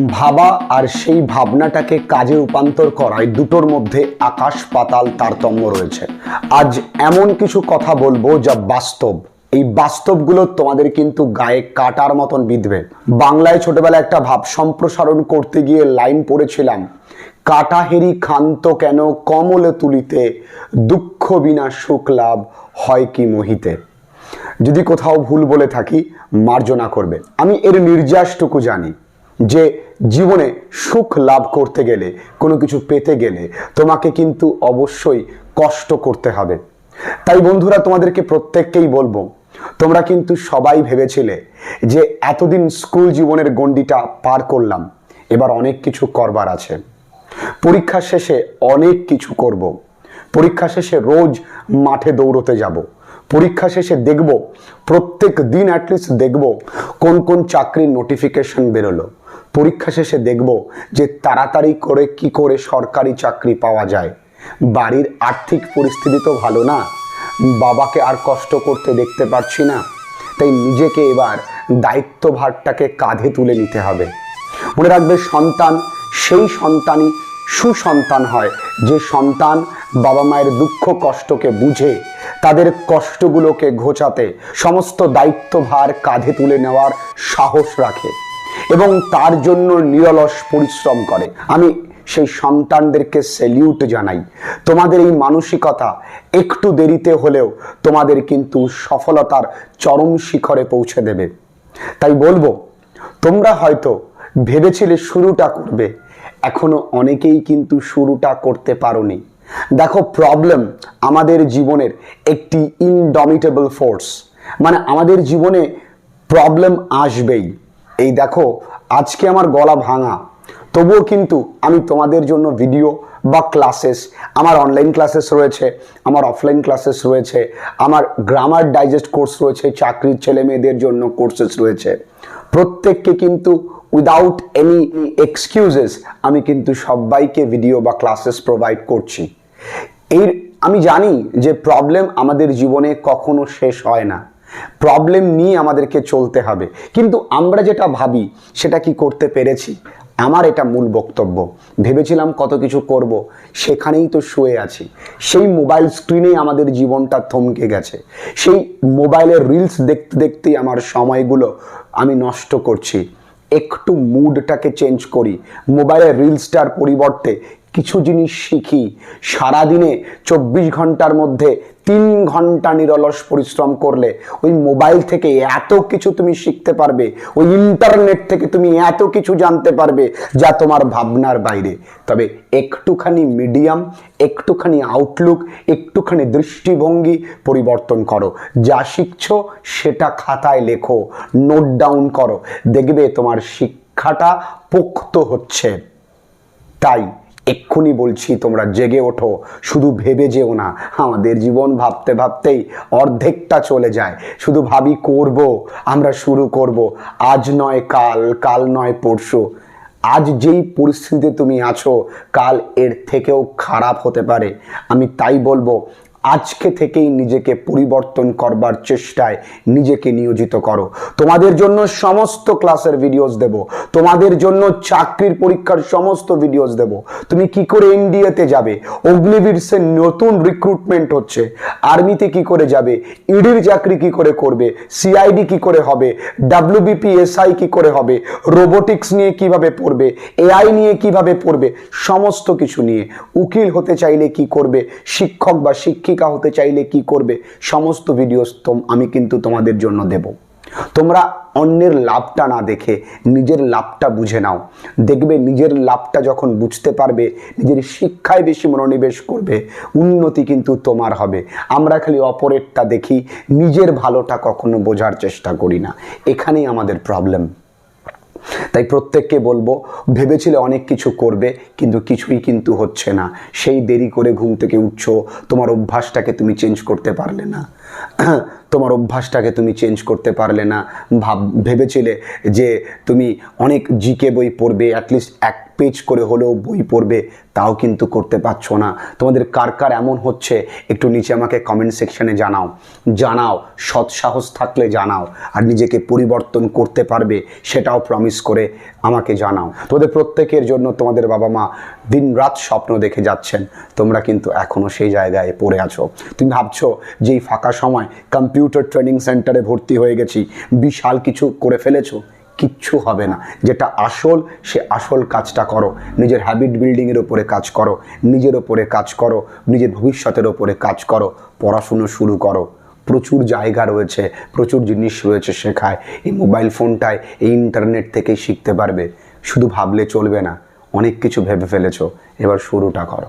ভাবা আর সেই ভাবনাটাকে কাজে রূপান্তর করায় দুটোর মধ্যে আকাশ পাতাল তারতম্য রয়েছে। আজ এমন কিছু কথা বলব যা বাস্তব। এই বাস্তবগুলো তোমাদের কিন্তু গায়ে কাটার মতন বিঁধবে। বাংলায় ছোটবেলায় একটা ভাব সম্প্রসারণ করতে গিয়ে লাইন পড়েছিলাম, কাটাহেরি ক্ষান্ত কেন কমলে তুলিতে, দুঃখ বিনা সুখ লাভ হয় কি মোহিতে? যদি কোথাও ভুল বলে থাকি, মার্জনা করবে। আমি এর নির্যাসটুকু জানি। যে জীবনে সুখ লাভ করতে গেলে, কোনো কিছু পেতে গেলে তোমাকে কিন্তু অবশ্যই কষ্ট করতে হবে। তাই বন্ধুরা, তোমাদেরকে প্রত্যেককেই বলব, তোমরা কিন্তু সবাই ভেবেছিলে যে এতদিন স্কুল জীবনের গণ্ডিটা পার করলাম, এবার অনেক কিছু করবার আছে। পরীক্ষা শেষে অনেক কিছু করব। পরীক্ষা শেষে রোজ মাঠে দৌড়তে যাব। পরীক্ষা শেষে দেখব, প্রত্যেক দিন অ্যাটলিস্ট দেখব কোন কোন চাকরির নোটিফিকেশন বেরোলো। পরীক্ষা শেষে দেখব যে তাড়াতাড়ি করে কি করে সরকারি চাকরি পাওয়া যায়। বাড়ির আর্থিক পরিস্থিতি তো ভালো না। বাবাকে আর কষ্ট করতে দেখতে পারছি না। তাই নিজেকে এবার দায়িত্বভারটাকে কাঁধে তুলে নিতে হবে। মনে রাখবে, সন্তান, সেই সন্তানই সুসন্তান হয়। যে সন্তান বাবা মায়ের দুঃখ কষ্টকে বুঝে, তাদের কষ্টগুলোকে ঘোচাতে সমস্ত দায়িত্বভার কাঁধে তুলে নেওয়ার সাহস রাখে। এবং তার জন্য নিরলস পরিশ্রম করে। আমি সেই সন্তানদেরকে সেলিউট জানাই। তোমাদের এই মানসিকতা একটু দেরিতে হলেও তোমাদের কিন্তু সফলতার চরম শিখরে পৌঁছে দেবে। তাই বলব, তোমরা হয়তো ভেবেছিলে শুরুটা করবে, এখনও অনেকেই কিন্তু শুরুটা করতে পারোনি। দেখো প্রবলেম আমাদের জীবনের একটি ইনডমিটেবল ফোর্স মানে আমাদের জীবনে প্রবলেম আসবেই। এই দেখো, আজকে আমার গলা ভাঙা। তবুও কিন্তু আমি তোমাদের জন্য ভিডিও বা ক্লাসেস আমার অনলাইন ক্লাসেস রয়েছে, আমার অফলাইন ক্লাসেস রয়েছে, আমার গ্রামার ডাইজেস্ট কোর্স রয়েছে, চাকরির ছেলে মেয়েদের জন্য কোর্সেস রয়েছে। প্রত্যেককে কিন্তু উইদাউট এনি এক্সকিউজেস আমি কিন্তু সবাইকে ভিডিও বা ক্লাসেস প্রোভাইড করছি। এর, আমি জানি যে প্রবলেম আমাদের জীবনে কখনো শেষ হয় না। প্রবলেম নিয়ে আমাদেরকে চলতে হবে। কিন্তু আমরা যেটা ভাবি, সেটা কি করতে পেরেছি? আমার এটা মূল বক্তব্য। ভেবেছিলাম কত কিছু করব, সেখানেই তো শুয়ে আছি। সেই মোবাইল স্ক্রিনেই আমাদের জীবনটা থমকে গেছে। সেই মোবাইলের রিলস দেখতে দেখতেই আমার সময়গুলো আমি নষ্ট করছি। একটু মুডটাকে চেঞ্জ করি। মোবাইলের রিলসটার পরিবর্তে কিছু জিনিস শিখি। সারাদিনে চব্বিশ ঘণ্টার মধ্যে তিন ঘণ্টা নিরলস পরিশ্রম করলে ওই মোবাইল থেকে এত কিছু তুমি শিখতে পারবে, ওই ইন্টারনেট থেকে তুমি এত কিছু জানতে পারবে যা তোমার ভাবনার বাইরে। তবে একটুখানি মিডিয়াম, একটুখানি আউটলুক, একটুখানি দৃষ্টিভঙ্গি পরিবর্তন করো। যা শিখছো সেটা খাতায় লেখো, নোট ডাউন করো। দেখবে তোমার শিক্ষাটা পোক্ত হচ্ছে। তাই এক্ষুনি বলছি, তোমরা জেগে ওঠো, শুধু ভেবে যেও না, আমাদের জীবন ভাবতে ভাবতেই অর্ধেকটা চলে যায়। শুধু ভাবি করব, আমরা শুরু করব, আজ নয় কাল কাল নয় পরশু। আজ যেই পরিস্থিতিতে তুমি আছো, কাল এর থেকেও খারাপ হতে পারে। আমি তাই বলব আজকে থেকেই নিজেকে পরিবর্তন করবার চেষ্টায় নিজেকে নিয়োজিত করো। তোমাদের জন্য সমস্ত ক্লাসের ভিডিওস দেব। তোমাদের জন্য চাকরির পরীক্ষার সমস্ত ভিডিওস দেব। তুমি কি করে এনডিএতে যাবে? অগ্নিবীরসের নতুন রিক্রুটমেন্ট হচ্ছে। আর্মিতে কি করে যাবে? ইডির চাকরি কি করে করবে? সিআইডি কি করে হবে? ডাব্লিউবিপি এসআই কি করে হবে? রোবোটিক্স নিয়ে কীভাবে পড়বে? এআই নিয়ে কীভাবে পড়বে? সমস্ত কিছু নিয়ে। উকিল হতে চাইলে কি করবে? শিক্ষক বা শিক্ষিকা হতে চাইলে কি করবে? সমস্ত ভিডিওস আমি কিন্তু তোমাদের জন্য দেব। তোমরা অন্যের লাভটা না দেখে নিজের লাভটা বুঝে নাও। দেখবে নিজের লাভটা যখন বুঝতে পারবে, নিজের শিক্ষায় বেশি মনোনিবেশ করবে, উন্নতি কিন্তু তোমার হবে। আমরা খালি অপরেরটা দেখি, নিজের ভালোটা কখনো বোঝার চেষ্টা করি না। এখানেই আমাদের প্রবলেম তাই প্রত্যেককে বলব, ভেবেছিলে অনেক কিছু করবে, কিন্তু কিছুই কিন্তু হচ্ছে না। সেই দেরি করে ঘুম থেকে উঠছো, তোমার অভ্যাসটাকে তুমি চেঞ্জ করতে পারলে না। তোমার অভ্যাসটাকে তুমি চেঞ্জ করতে পারলে না। ভাব, ভেবেছিলে যে তুমি অনেক জিকে বই পড়বে অ্যাটলিস্ট এক পেজ করে হলেও বই পড়বে, তাও কিন্তু করতে পারছ না। তোমাদের কার কার এমন হচ্ছে, একটু নিচে আমাকে কমেন্ট সেকশনে জানাও। জানাও, সৎ সাহস থাকলে জানাও, আর নিজেকে পরিবর্তন করতে পারবে, সেটাও প্রমিস করে আমাকে জানাও। তোমাদের প্রত্যেকের জন্য তোমাদের বাবা মা দিন রাত স্বপ্ন দেখে যাচ্ছেন। তোমরা কিন্তু এখনও সেই জায়গায় পড়ে আছো। তুমি ভাবছ যে এই ফাঁকা সময় কম্পিউটার ট্রেনিং সেন্টারে ভর্তি হয়ে গেছি, বিশাল কিছু করে ফেলেছো? কিচ্ছু হবে না। যেটা আসল, সে আসল কাজটা করো। নিজের হ্যাবিট বিল্ডিংয়ের ওপরে কাজ করো। নিজের ওপরে কাজ করো। নিজের ভবিষ্যতের ওপরে কাজ করো। পড়াশুনো শুরু করো। প্রচুর জায়গা রয়েছে, প্রচুর জিনিস রয়েছে শেখায়। এই মোবাইল ফোনটায় এই ইন্টারনেট থেকেই শিখতে পারবে। শুধু ভাবলে চলবে না। অনেক কিছু ভেবে ফেলেছো। এবার শুরুটা করো।